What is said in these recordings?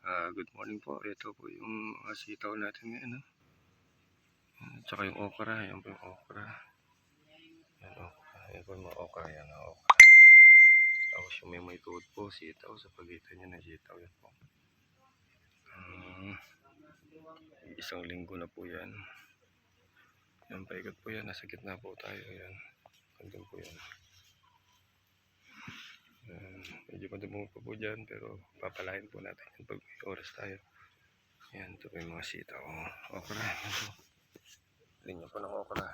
Ah, good morning po. Ito po yung mga sitaw natin ngayon. At saka yung okra. Yan po yung okra. Yan, okra. Yan po yung mga okra. Yan ang okra. Tapos yung may may tuod po, sitaw. Sa pagitan niya ng sitaw. Yan po. Ah, isang linggo na po yan. Yan, paikot po yan. Nasa gitna po tayo. Yan. Andun po yan. Yan. Medyo madumong pa po dyan. Pero papalain po natin yan pag oras tayo. Yan, ito po yung mga sitaw. Okra. Linya po ng okra.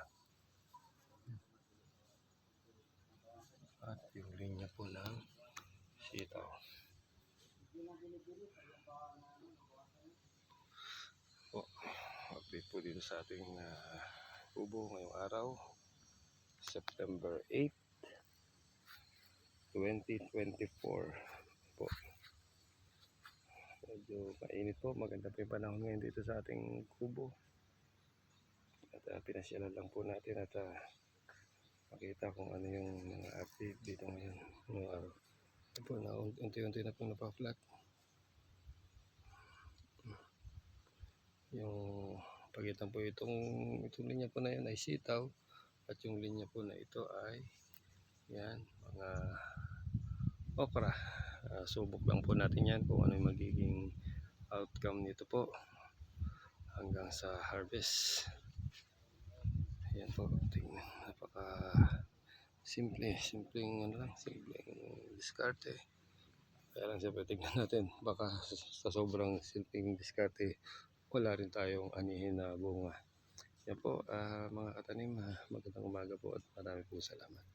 At yung linya po ng sitaw. Po, update po dito sa ating uh, ubo ngayong araw. September 8, 2024 po. Medyo mainit po. Maganda po yung panahon ngayon dito sa ating kubo. At uh, pinasyalan lang po natin at uh, makita kung ano yung mga update dito ngayon. Ngayong araw. Ito po, na, unti-unti na po napaflat. Yung pagitan po itong, itong linya po na yan ay sitaw. At yung linya po na ito ay yan, mga okra. Ah, subok lang po natin yan kung ano yung magiging outcome nito po hanggang sa harvest. Ayan po, tingnan. Napaka simple, simpleng ano lang, simpleng diskarte. Kaya lang siyempre tignan natin, baka sa sobrang simpleng diskarte, wala rin tayong anihin na bunga. Yan po, ah, mga katanim, ah, magandang umaga po at marami po salamat.